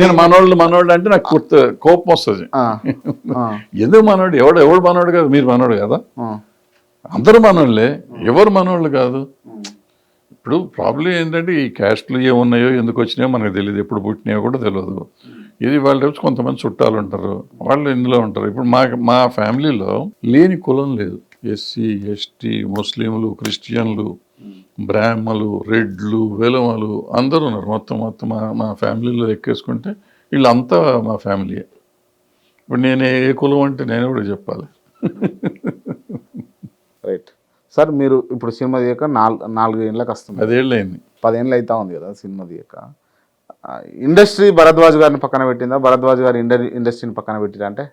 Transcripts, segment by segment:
నేను మనోళ్ళు మనోళ్ళు అంటే నాకు గుర్తు కోపం వస్తుంది. ఎందుకు మనోడు? ఎవడు ఎవడు మనోడు కాదు? మీరు మనోడు కదా. అందరూ మనోళ్ళే ఎవరు మనోళ్ళు కాదు. ఇప్పుడు ప్రాబ్లం ఏంటంటే ఈ క్యాస్ట్లు ఏమున్నాయో ఎందుకు వచ్చినాయో మనకు తెలియదు ఎప్పుడు పుట్టినాయో కూడా తెలియదు ఇది వాళ్ళ రేపు కొంతమంది చుట్టాలు ఉంటారు. వాళ్ళు ఇందులో ఉంటారు. ఇప్పుడు మా మా ఫ్యామిలీలో లేని కులం లేదు. ఎస్సీ ఎస్టీ ముస్లింలు క్రిస్టియన్లు బ్రాహ్మలు రెడ్లు వెలమలు అందరూ ఉన్నారు. మొత్తం మొత్తం మా మా ఫ్యామిలీలో ఎక్కేసుకుంటే వీళ్ళంతా మా ఫ్యామిలీయే. ఇప్పుడు నేను ఏ కులం అంటే నేను కూడా చెప్పాలి. రైట్. సార్ మీరు ఇప్పుడు సినిమా తీయక నాలుగు నాలుగు ఏళ్ళకి వస్తుంది పదేళ్ళు అయింది పదేళ్ళు అవుతా ఉంది కదా సినిమా తీయక. ఇండస్ట్రీ భరద్వాజ్ గారిని పక్కన పెట్టిందా? భరద్వాజ్ గారి ఇండ ఇండస్ట్రీని పక్కన పెట్టిరా అంటే?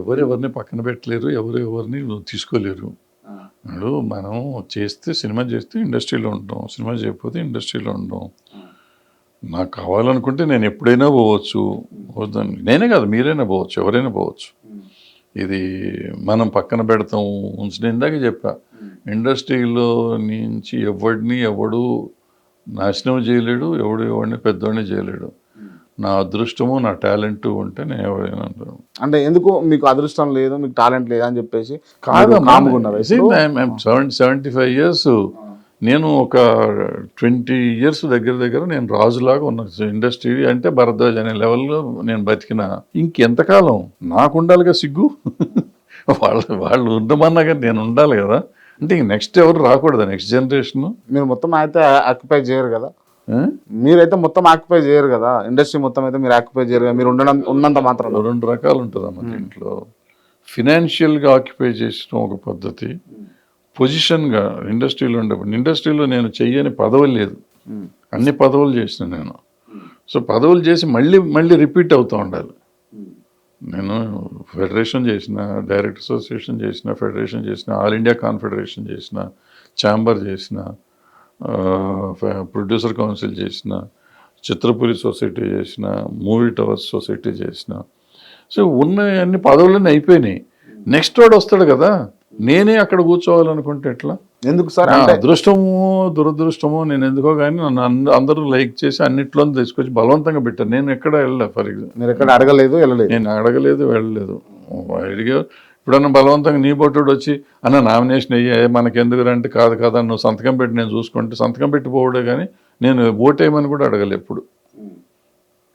ఎవరెవరిని పక్కన పెట్టలేరు ఎవరు ఎవరిని తీసుకోలేరు. ఇప్పుడు మనం చేస్తే సినిమా చేస్తే ఇండస్ట్రీలో ఉంటాం సినిమా చేయకపోతే ఇండస్ట్రీలో ఉంటాం. నాకు కావాలనుకుంటే నేను ఎప్పుడైనా పోవచ్చు. వద్దని నేనే కాదు మీరైనా పోవచ్చు ఎవరైనా పోవచ్చు. ఇది మనం పక్కన పెడతాం ఉంచిన ఇందాక చెప్పా. ఇండస్ట్రీలో నుంచి ఎవడిని ఎవడు నాశనం చేయలేడు ఎవడు ఎవడిని పెద్దవాడిని చేయలేడు. నా అదృష్టము నా టాలెంట్ ఉంటే నేను ఎవరైనా అంటాను అంటే ఎందుకు మీకు అదృష్టం లేదు మీకు టాలెంట్ లేదు అని చెప్పేసి కాదు? సెవెంటీ ఫైవ్ ఇయర్స్ నేను ఒక ట్వంటీ ఇయర్స్ దగ్గర దగ్గర నేను రాజులాగా ఉన్న ఇండస్ట్రీ అంటే భరద్వాజ్ అనే లెవెల్లో నేను బతికిన. ఇంకెంతకాలం నాకు ఉండాలిగా సిగ్గు? వాళ్ళు వాళ్ళు ఉండమన్నా కానీ నేను ఉండాలి కదా. అంటే ఇంక నెక్స్ట్ ఎవరు రాకూడదు? నెక్స్ట్ జనరేషన్ మీరు మొత్తం అయితే ఆక్యుపై చేయరు కదా. మీరైతే మొత్తం ఆక్యుపై చేయరు కదా. ఇండస్ట్రీ మొత్తం అయితే మీరు ఆక్యుపై చేయరు మీరు ఉండడం ఉన్నంత మాత్రం రెండు రకాలు ఉంటుంది అన్నమాట ఇంట్లో ఫినాన్షియల్గా ఆక్యుపై చేసిన ఒక పద్ధతి. పొజిషన్గా ఇండస్ట్రీలో ఉండేప్పుడు ఇండస్ట్రీలో నేను చెయ్యని పదవి లేదు. అన్ని పదవులు చేసిన నేను. సో పదవులు చేసి మళ్ళీ మళ్ళీ రిపీట్ అవుతూ ఉండాలి. నేను ఫెడరేషన్ చేసిన డైరెక్ట్ అసోసియేషన్ చేసిన ఫెడరేషన్ చేసిన ఆల్ ఇండియా కాన్ఫెడరేషన్ చేసిన ఛాంబర్ చేసిన ప్రొడ్యూసర్ కౌన్సిల్ చేసిన చిత్రపురి సొసైటీ చేసిన మూవీ టవర్స్ సొసైటీ చేసిన. సో ఉన్న అన్ని పదవులన్నీ అయిపోయినాయి. నెక్స్ట్ వాడు వస్తాడు కదా నేనే అక్కడ కూర్చోవాలనుకుంటే ఎట్లా? ఎందుకు సార్? అదృష్టము దురదృష్టము నేను ఎందుకో కానీ నన్ను అంద- అందరూ లైక్ చేసి అన్నిట్లో తీసుకొచ్చి బలవంతంగా పెట్టాను నేను ఎక్కడ వెళ్ళలే ఫర్ ఎగ్జాంపుల్ మీరు ఎక్కడ అడగలేదు వెళ్ళలేదు. నేను అడగలేదు వెళ్ళలేదు. అడిగా ఇప్పుడన్నా బలవంతంగా నీ బొట్టుడు వచ్చి అన్న నామినేషన్ అయ్యే మనకెందుకు అంటే కాదు కాదు నువ్వు సంతకం పెట్టి నేను చూసుకుంటే సంతకం పెట్టి పోవడే కానీ నేను ఓటేయమని కూడా అడగలే ఎప్పుడు.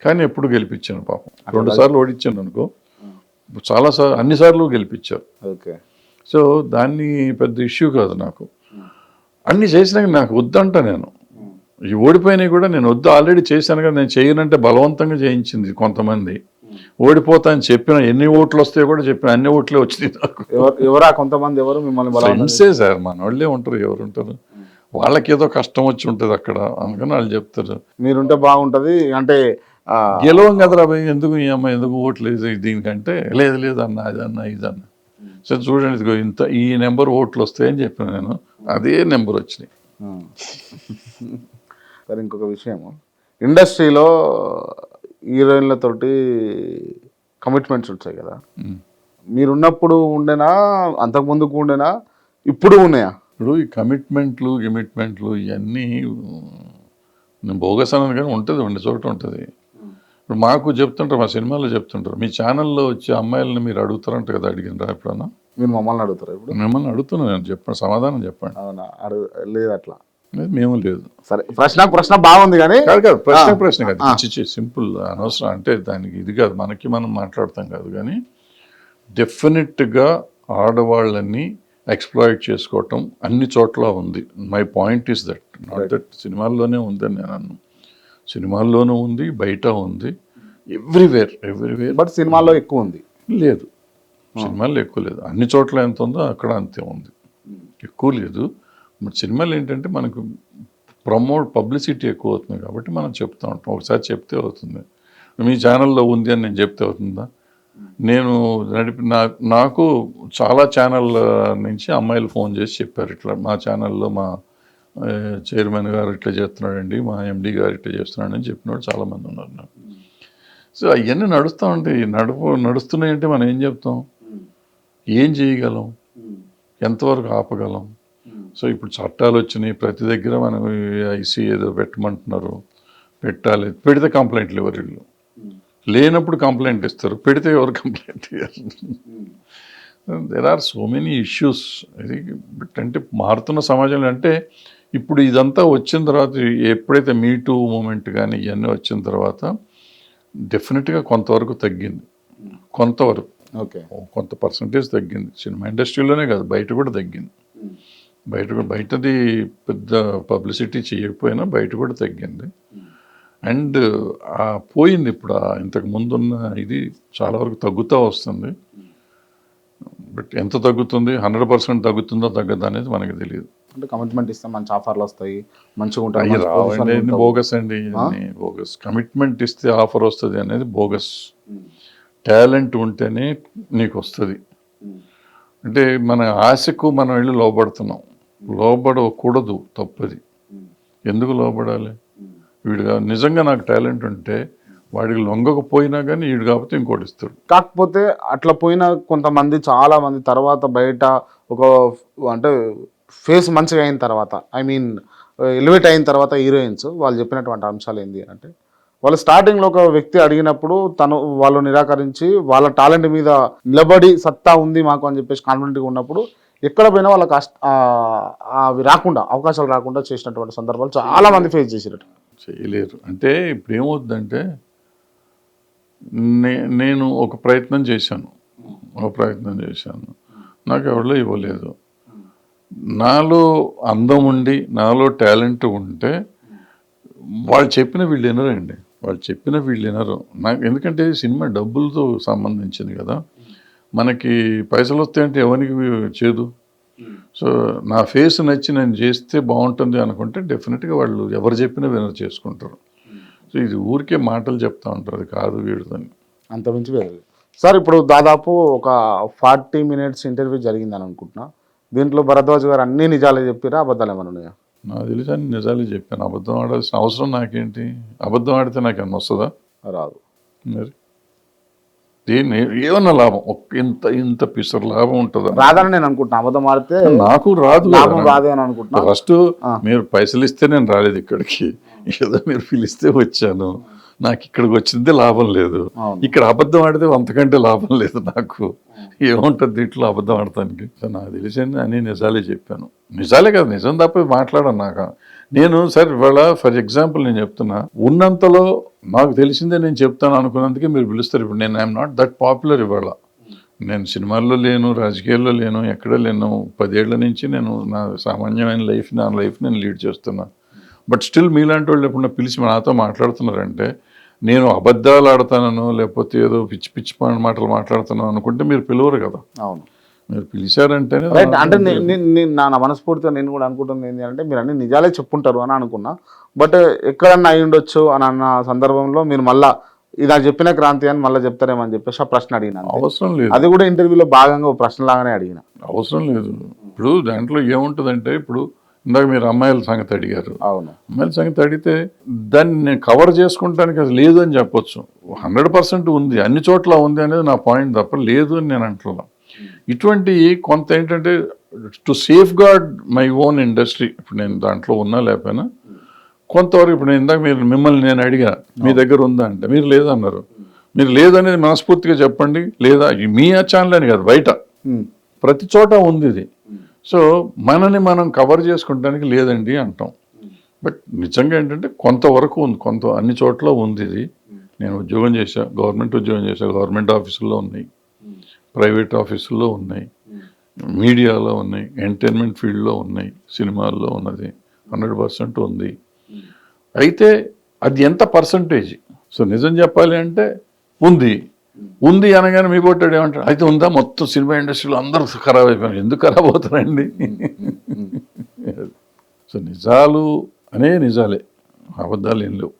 కానీ ఎప్పుడు గెలిపించాను పాపం. రెండు సార్లు ఓడించాను అనుకో. చాలా సార్లు అన్నిసార్లు గెలిపించారు. ఓకే. సో దాన్ని పెద్ద ఇష్యూ కాదు నాకు. అన్ని చేసినాక నాకు వద్దంట నేను. ఈ ఓడిపోయినాయి కూడా నేను వద్దు ఆల్రెడీ చేశాను కదా నేను చేయనంటే బలవంతంగా చేయించింది కొంతమంది. ఓడిపోతా అని చెప్పిన ఎన్ని ఓట్లు వస్తాయో కూడా చెప్పిన అన్ని ఓట్లే వచ్చినాయి నాకు. ఎవరు కొంతమంది ఎవరు మిమ్మల్ని ఫ్రెండ్సే సార్ మన వాళ్ళే ఉంటారు ఎవరు ఉంటారు. వాళ్ళకి ఏదో కష్టం వచ్చి ఉంటుంది అక్కడ అందుకని వాళ్ళు చెప్తారు. మీరుంటే బాగుంటది అంటే గెలవం కదరా ఎందుకు ఈ అమ్మాయి ఎందుకు ఓట్లు దీనికంటే? లేదు లేదు అన్న అది అన్న ఇది అన్న. సో చూడండి ఇంత ఈ నెంబర్ ఓట్లు వస్తాయని చెప్పిన నేను అదే నెంబర్ వచ్చినాయి. సరే ఇంకొక విషయం ఇండస్ట్రీలో హీరోయిన్లతోటి కమిట్మెంట్స్ ఉంటాయి కదా. మీరున్నప్పుడు ఉండేనా? అంతకుముందుకు ఉండేనా? ఇప్పుడు ఉన్నాయా? ఇప్పుడు ఈ కమిట్మెంట్లు గిమిట్మెంట్లు ఇవన్నీ నేను బోగస్ అన్నాను కానీ ఉంటుంది ఉండే చోట ఉంటుంది. ఇప్పుడు మాకు చెప్తుంటారు మా సినిమాలో చెప్తుంటారు మీ ఛానల్లో వచ్చే అమ్మాయిలని మీరు అడుగుతారంట కదా అడిగినరా ఎప్పుడన్నా? మీరు మమ్మల్ని అడుగుతారు ఇప్పుడు? మిమ్మల్ని అడుగుతున్నాను నేను చెప్పండి సమాధానం చెప్పండి. అవునా? అడుగు లేదు అట్లా. మేము లేదు. సరే ప్రశ్న ప్రశ్న బాగుంది కానీ? కాదు కాదు ప్రశ్న ప్రశ్న కాదు. సింపుల్ అనవసరం అంటే దానికి ఇది కాదు. మనకి మనం మాట్లాడతాం కాదు కానీ డెఫినెట్గా ఆడవాళ్ళని ఎక్స్ప్లాయిట్ చేసుకోవటం అన్ని చోట్ల ఉంది. My point is that. Not that సినిమాల్లోనే ఉందని నేను అన్ను సినిమాల్లోనూ ఉంది బయట ఉంది ఎవ్రీవేర్ ఎవ్రీవేర్. బట్ సినిమాల్లో ఎక్కువ ఉంది. లేదు. సినిమాల్లో ఎక్కువ లేదు. అన్ని చోట్ల ఎంత ఉందో అక్కడ అంతే ఉంది. ఎక్కువ లేదు. మరి సినిమాలు ఏంటంటే మనకు ప్రమోట్ పబ్లిసిటీ ఎక్కువ అవుతుంది కాబట్టి మనం చెప్తా ఉంటాం. ఒకసారి చెప్తే అవుతుంది. మీ ఛానల్లో ఉంది అని నేను చెప్తే అవుతుందా? నేను నడిపి నా నాకు చాలా ఛానల్ నుంచి అమ్మాయిలు ఫోన్ చేసి చెప్పారు. ఇట్లా మా ఛానల్లో మా చైర్మన్ గారు ఇట్లా చేస్తున్నాడండి మా ఎండి గారు ఇట్లా చేస్తున్నాడని చెప్పినవాడు చాలామంది ఉన్నారు నాకు. సో అవన్నీ నడుస్తూ ఉంటాయి. నడుపు నడుస్తున్నాయంటే మనం ఏం చెప్తాం? ఏం చేయగలం? ఎంతవరకు ఆపగలం? సో ఇప్పుడు చట్టాలు వచ్చినాయి ప్రతి దగ్గర మనం ఐసీ ఏదో పెట్టమంటున్నారు. పెట్టాలి పెడితే కంప్లైంట్లు ఎవరు వీళ్ళు. లేనప్పుడు కంప్లైంట్ ఇస్తారు పెడితే ఎవరు కంప్లైంట్ ఇయ్యరు. There are so many issues ఇది అంటే మారుతున్న సమాజంలో అంటే ఇప్పుడు ఇదంతా వచ్చిన తర్వాత ఎప్పుడైతే మీ టూ మూమెంట్ కానీ ఇవన్నీ వచ్చిన తర్వాత డెఫినెట్గా కొంతవరకు తగ్గింది. కొంతవరకు. ఓకే. కొంత పర్సంటేజ్ తగ్గింది. సినిమా ఇండస్ట్రీలోనే కాదు బయట కూడా తగ్గింది. బయట కూడా బయటది పెద్ద పబ్లిసిటీ చేయకపోయినా బయట కూడా తగ్గింది. అండ్ ఆ పోయింది ఇప్పుడు ఆ ఇంతకు ముందున్న ఇది చాలా వరకు తగ్గుతూ వస్తుంది. బట్ ఎంత తగ్గుతుంది హండ్రెడ్ పర్సెంట్ తగ్గుతుందో తగ్గదా అనేది మనకి తెలియదు అంటే కమిట్మెంట్ ఇస్తే మంచి ఆఫర్లు వస్తాయి మంచిగా ఉంటావు. బోగస్ అండి బోగస్. కమిట్మెంట్ ఇస్తే ఆఫర్ వస్తుంది అనేది బోగస్. టాలెంట్ ఉంటేనే నీకు వస్తుంది. అంటే మన ఆశకు మనం వెళ్ళి లోబడుతున్నాం. లోబడకూడదు తప్పది. ఎందుకు లోబడాలి? వీడు కా- నిజంగా నాకు టాలెంట్ ఉంటే వాడికి లొంగకపోయినా కానీ వీడు కాకపోతే ఇంకోటి ఇస్తాడు. కాకపోతే అట్లా పోయిన కొంతమంది చాలా మంది తర్వాత బయట ఒక అంటే ఫేస్ మంచిగా అయిన తర్వాత ఐ మీన్ ఎలివేట్ అయిన తర్వాత హీరోయిన్స్ వాళ్ళు చెప్పినటువంటి అంశాలు ఏంటి అంటే వాళ్ళు స్టార్టింగ్లో ఒక వ్యక్తి అడిగినప్పుడు తను వాళ్ళు నిరాకరించి వాళ్ళ టాలెంట్ మీద నిలబడి సత్తా ఉంది మాకు అని చెప్పేసి కాన్ఫిడెంట్గా ఉన్నప్పుడు ఎక్కడ పోయినా వాళ్ళకి అవి రాకుండా అవకాశాలు రాకుండా చేసినటువంటి సందర్భాలు చాలా మంది ఫేస్ చేసినట్టు చేయలేరు. అంటే ఇప్పుడు ఏమవుతుందంటే నే నేను ఒక ప్రయత్నం చేశాను. ఒక ప్రయత్నం చేశాను. నాకు ఎవరిలో ఇవ్వలేదు. నాలో అందం ఉండి నాలో టాలెంట్ ఉంటే వాళ్ళు చెప్పిన వీళ్ళు వినరండి వాళ్ళు చెప్పిన వీళ్ళు వినరు. నాకు ఎందుకంటే సినిమా డబ్బులతో సంబంధించింది కదా. మనకి పైసలు వస్తాయంటే ఎవరికి చేదు? సో నా ఫేస్ నచ్చి నేను చేస్తే బాగుంటుంది అనుకుంటే డెఫినెట్గా వాళ్ళు ఎవరు చెప్పినా వినర్ చేసుకుంటారు. సో ఇది ఊరికే మాటలు చెప్తా ఉంటారు. అది కాదు వీడిదని అంత మంచి సార్ ఇప్పుడు దాదాపు ఒక ఫార్టీ మినిట్స్ ఇంటర్వ్యూ జరిగిందని అనుకుంటున్నా దీంట్లో భరద్వాజ్ గారు అన్ని నిజాలే చెప్పిరా అబద్ధాలు ఏమైనా ఉన్నాయా? నాకు తెలిసి అన్ని నిజాలే చెప్పాను. అబద్ధం ఆడాల్సిన అవసరం నాకేంటి? అబద్ధం ఆడితే నాకు ఏమన్నా వస్తుందా? రాదు. మరి? దీన్ని? ఏమన్నా లాభం? ఒక్క ఇంత ఇంత పిసర్ లాభం ఉంటుందా? రాదని నేను అనుకుంటున్నా. అబద్ధం ఆడితే నాకు రాదు లాభం రాదే అని అనుకుంటున్నా. ఫస్ట్ మీరు పైసలు ఇస్తే నేను రాలేదు ఇక్కడికి. ఏదో మీరు పిలిస్తే వచ్చాను. నాకు ఇక్కడికి వచ్చింది లాభం లేదు. ఇక్కడ అబద్ధం ఆడితే అంతకంటే లాభం లేదు నాకు. ఏముంటుంది దీంట్లో అబద్ధం ఆడటానికి? నాకు తెలిసి అన్ని నిజాలే చెప్పాను. నిజాలే కదా నిజం తప్ప మాట్లాడను నాకు. నేను సార్ ఇవాళ ఫర్ ఎగ్జాంపుల్ నేను చెప్తున్నా ఉన్నంతలో నాకు తెలిసిందే నేను చెప్తాను అనుకున్నందుకే మీరు పిలుస్తారు. ఇప్పుడు నేను ఐఎమ్ నాట్ దట్ పాపులర్ ఇవాళ. నేను సినిమాల్లో లేను రాజకీయాల్లో లేను ఎక్కడ లేను. పదేళ్ళ నుంచి నేను నా సామాన్యమైన లైఫ్ నా లైఫ్ నేను లీడ్ చేస్తున్నా. బట్ స్టిల్ మీలాంటి వాళ్ళు ఎప్పుడన్నా పిలిచి నాతో మాట్లాడుతున్నారంటే నేను అబద్ధాలు ఆడతానో లేకపోతే ఏదో పిచ్చి పిచ్చి మాటలు మాట్లాడుతున్నాను అనుకుంటే మీరు పిలవరు కదా. అవును. మీరు పిలిచారంటేనే రైట్ అంటే నే- మనస్ఫూర్తిగా నేను కూడా అనుకుంటుంది ఏంటి అంటే మీరు అన్ని నిజాలే చెప్పుంటారు అని అనుకున్నా. బట్ ఎక్కడన్నా అయి ఉండొచ్చు అని అన్న సందర్భంలో మీరు మళ్ళా ఇది నాకు చెప్పిన క్రాంతి అని మళ్ళీ చెప్తారేమో అని చెప్పేసి ఆ ప్రశ్న అడిగిన. అవసరం లేదు. అది కూడా ఇంటర్వ్యూలో భాగంగా ఒక ప్రశ్న లాగానే అడిగిన. అవసరం లేదు. ఇప్పుడు దాంట్లో ఏముంటుందంటే ఇప్పుడు ఇందాక మీరు అమ్మాయిల సంగతి అడిగారు. అవును. అమ్మాయిల సంగతి అడిగితే దాన్ని నేను కవర్ చేసుకుంటానికి అది లేదు అని చెప్పొచ్చు. హండ్రెడ్ పర్సెంట్ ఉంది. అన్ని చోట్ల ఉంది అనేది నా పాయింట్ తప్ప లేదు అని నేను అంటున్నాను. ఇటువంటి కొంత ఏంటంటే to safeguard my own industry ఇప్పుడు నేను దాంట్లో ఉన్నా లేకపోయినా కొంతవరకు ఇప్పుడు నేను ఇందాక మీరు మిమ్మల్ని నేను అడిగా మీ దగ్గర ఉందా అంటే మీరు లేదన్నారు. మీరు లేదనేది మనస్ఫూర్తిగా చెప్పండి. లేదా మీ ఛానల్ అని కాదు బయట. ప్రతి చోట ఉంది ఇది. సో మనని మనం కవర్ చేసుకోవడానికి లేదండి అంటాం. బట్ నిజంగా ఏంటంటే కొంతవరకు ఉంది కొంత అన్ని చోట్ల ఉంది ఇది. నేను ఉద్యోగం చేశా గవర్నమెంట్ ఉద్యోగం చేశా గవర్నమెంట్ ఆఫీసుల్లో ఉన్నాయి. ప్రైవేట్ ఆఫీసుల్లో ఉన్నాయి. మీడియాలో ఉన్నాయి ఎంటర్టైన్మెంట్ ఫీల్డ్లో ఉన్నాయి సినిమాల్లో ఉన్నది హండ్రెడ్ పర్సెంట్ ఉంది. అయితే అది ఎంత పర్సంటేజ్? సో నిజం చెప్పాలి అంటే ఉంది. ఉంది అనగానే మీ కొట్టాడు ఏమంటాడు? అయితే ఉందా? మొత్తం సినిమా ఇండస్ట్రీలో అందరూ ఖరాబ్ అయిపోయినారు ఎందుకు ఖరాబ్ అవుతారండి? సో నిజాలు అనే నిజాలే. అబద్ధాలు ఏం లేవు.